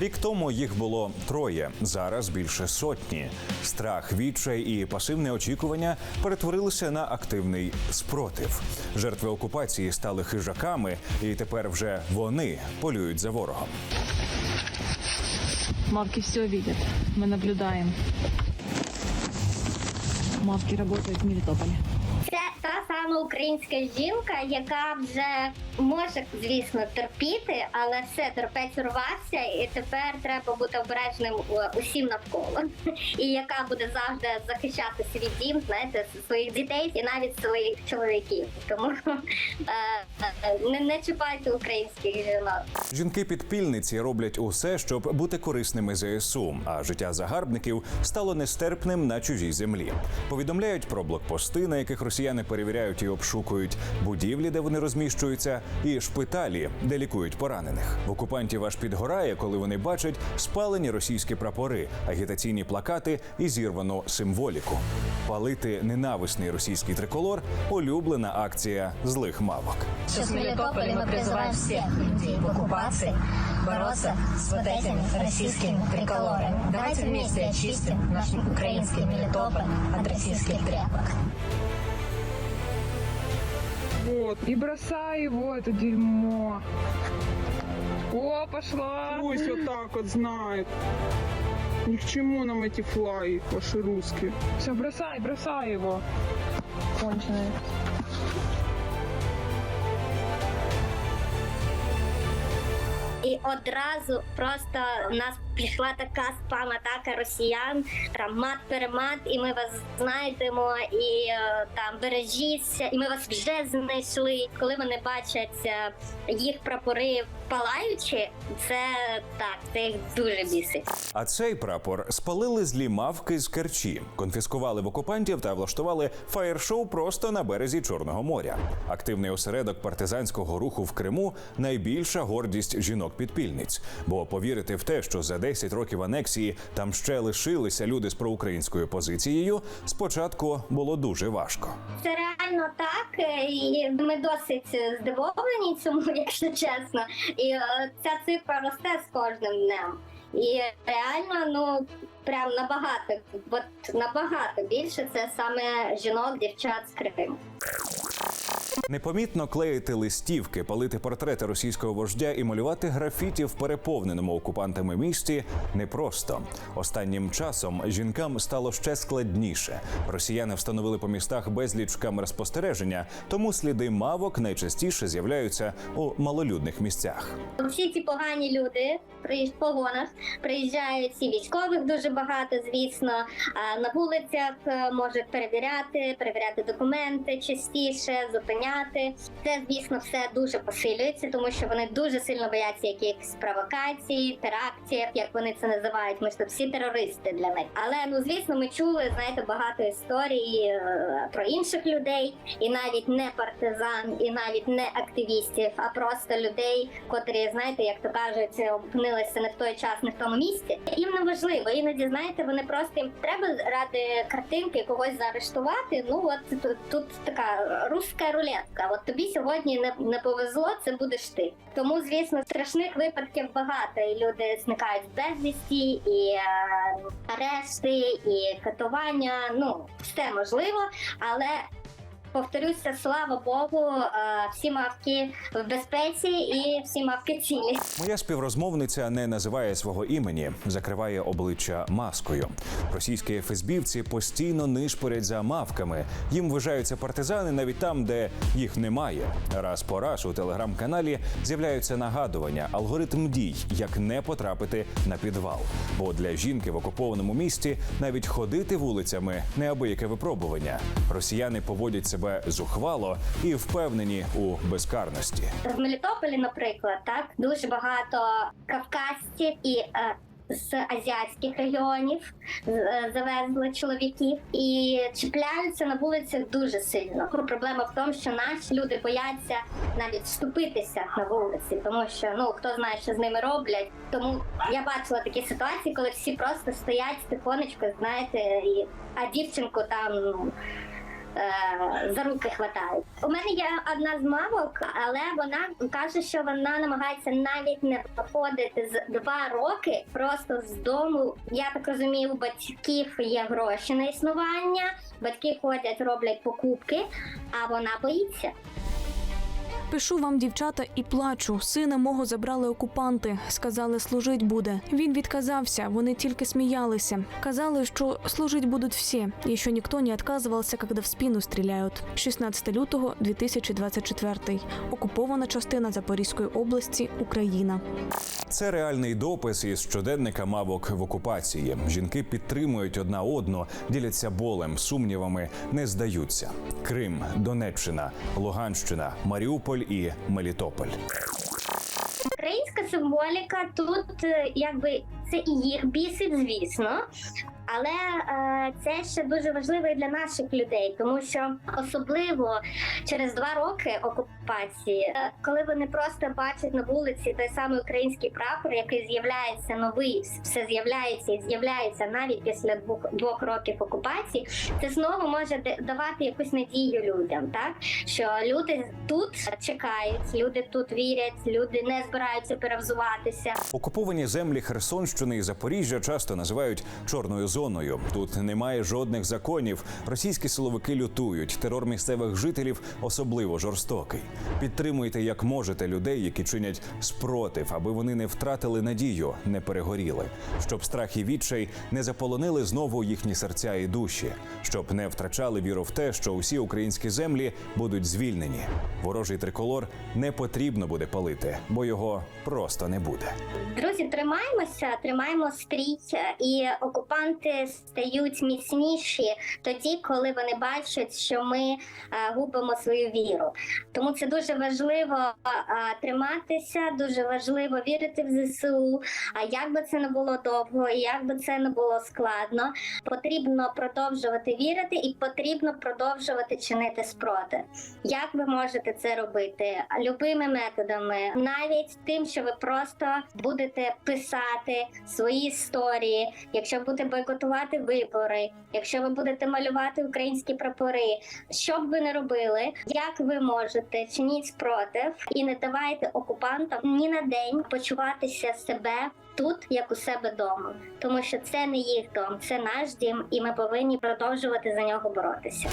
Рік тому їх було троє, зараз більше сотні. Страх, відчай і пасивне очікування перетворилися на активний спротив. Жертви окупації стали хижаками, і тепер вже вони полюють за ворогом. Мавки все видят. Мы наблюдаем. Мавки работают в Мелитополе. Сама українська жінка, яка вже може, звісно, терпіти, але все терпець урвався, і тепер треба бути обережним усім навколо. І яка буде завжди захищати свій дім, знаєте, своїх дітей і навіть своїх чоловіків. Тому е, е, не, не чіпайте українських жінок. Жінки-підпільниці роблять усе, щоб бути корисними ЗСУ, а життя загарбників стало нестерпним на чужій землі. Повідомляють про блокпости, на яких росіяни перевіряють і обшукують будівлі, де вони розміщуються, і шпиталі, де лікують поранених. В окупантів аж підгорає, коли вони бачать спалені російські прапори, агітаційні плакати і зірвану символіку. Палити ненависний російський триколор улюблена акція злих мавок. Сейчас в Мелитополе мы призываем всех людей в оккупации бороться с вот этими российскими триколорами. Давайте вместе очистим наш украинский Мелитополь от российских тряпок. Вот. И бросай его, это дерьмо. О, пошла. Пусть вот так вот знает. Ни к чему нам эти флаги ваши русские. Все, бросай, бросай его. Конченые. І одразу просто нас пішла така спам-атака росіян, там мат-перемат, і ми вас знайдемо, і е, там бережіться, і ми вас вже знайшли. Коли вони бачать е, їх прапори палаючі, це так, це їх дуже бісить. А цей прапор спалили злі мавки з Керчі, конфіскували в окупантів та влаштували фаєр-шоу просто на березі Чорного моря. Активний осередок партизанського руху в Криму найбільша гордість жінок-підпільниць. Бо повірити в те, що за 10 років анексії там ще лишилися люди з проукраїнською позицією, спочатку було дуже важко. Це реально так, е, і ми досить здивовані цьому, якщо чесно. І е, ця цифра росте з кожним днем. І реально, ну прям набагато, от набагато більше це саме жінок, дівчат з Криму. Непомітно клеїти листівки, палити портрети російського вождя і малювати графіті в переповненому окупантами місті непросто. Останнім часом жінкам стало ще складніше. Росіяни встановили по містах безліч камер спостереження, тому сліди мавок найчастіше з'являються у малолюдних місцях. Всі ці погані люди в погонах приїжджають і військових дуже багато, звісно. На вулицях е, можуть перевіряти, перевіряти документи частіше, зупиняти. Це, звісно, все дуже посилюється, тому що вони дуже сильно бояться якихось провокацій, терактів, як вони це називають. Ми ж тут всі терористи для них. Але ну звісно, ми чули знаєте багато історій е, про інших людей, і навіть не партизан, і навіть не активістів, а просто людей, котрі знаєте, як то кажуть, опинилися не в той час, не в тому місці. Їм не важливо. Іноді знаєте, вони просто їм треба ради картинки когось заарештувати. Ну от тут, тут така руська рулетка. От тобі сьогодні не, не повезло, це будеш ти. Тому, звісно, страшних випадків багато. І люди зникають безвісті, і е, арешти, і катування. Ну все можливо, але. Повторюся, слава Богу, е, всі мавки в безпеці і всі мавки цілі. Моя співрозмовниця не називає свого імені, закриває обличчя маскою. Російські ФСБівці постійно нишпорять за мавками. Їм вважаються партизани навіть там, де їх немає. Раз по раз у телеграм-каналі з'являються нагадування, алгоритм дій, як не потрапити на підвал. Бо для жінки в окупованому місті навіть ходити вулицями неабияке випробування. Росіяни поводять себе зухвало і впевнені у безкарності. В Мелітополі, наприклад, так дуже багато кавказців і е, з азіатських регіонів е, завезли чоловіків і чіпляються на вулицях дуже сильно. Проблема в тому, що наші люди бояться навіть вступитися на вулиці, тому що ну хто знає, що з ними роблять. Тому я бачила такі ситуації, коли всі просто стоять тихонечко, знаєте, і а дівчинку там. Е, за руки хватають. У мене є одна з мамок, але вона каже, що вона намагається навіть не виходити з два роки просто з дому. Я так розумію, у батьків є гроші на існування, батьки ходять, роблять покупки, а вона боїться. Пишу вам, дівчата, і плачу. Сина мого забрали окупанти. Сказали, служить буде. Він відказався. Вони тільки сміялися. Казали, що служить будуть всі, і що ніхто не відказувався, коли в спину стріляють. 16 лютого 2024. Окупована частина Запорізької області, Україна. Це реальний допис із щоденника мавок в окупації. Жінки підтримують одна одну, діляться болем, сумнівами, не здаються. Крим, Донеччина, Луганщина, Маріуполь і Мелітополь. Українська символіка тут е, якби це і їх бісить, звісно. Але е, це ще дуже важливо і для наших людей, тому що особливо через два роки окупації, е, коли вони просто бачать на вулиці той самий український прапор, який з'являється новий, все з'являється і з'являється навіть після двох, двох років окупації, це знову може давати якусь надію людям, так що люди тут чекають, люди тут вірять, люди не збираються перевзуватися. Окуповані землі Херсонщини і Запоріжжя часто називають чорною зоною. Тут немає жодних законів. Російські силовики лютують. Терор місцевих жителів особливо жорстокий. Підтримуйте як можете людей, які чинять спротив, аби вони не втратили надію, не перегоріли, щоб страх і відчай не заполонили знову їхні серця і душі, щоб не втрачали віру в те, що усі українські землі будуть звільнені. Ворожий триколор не потрібно буде палити, бо його просто не буде. Друзі, тримаємося, тримаємо стрій, і окупанти стають міцніші тоді, коли вони бачать, що ми е, губимо свою віру. Тому це дуже важливо е, триматися, дуже важливо вірити в ЗСУ. А як би це не було довго, і як би це не було складно, потрібно продовжувати вірити і потрібно продовжувати чинити спротив. Як ви можете це робити? Любими методами, навіть тим, що ви просто будете писати свої історії, якщо будете бойкотувати вибори, якщо ви будете малювати українські прапори, що б ви не робили, як ви можете чиніть спротив і не давайте окупантам ні на день почуватися себе. Тут як у себе вдома, тому що це не їх дом, це наш дім, і ми повинні продовжувати за нього боротися.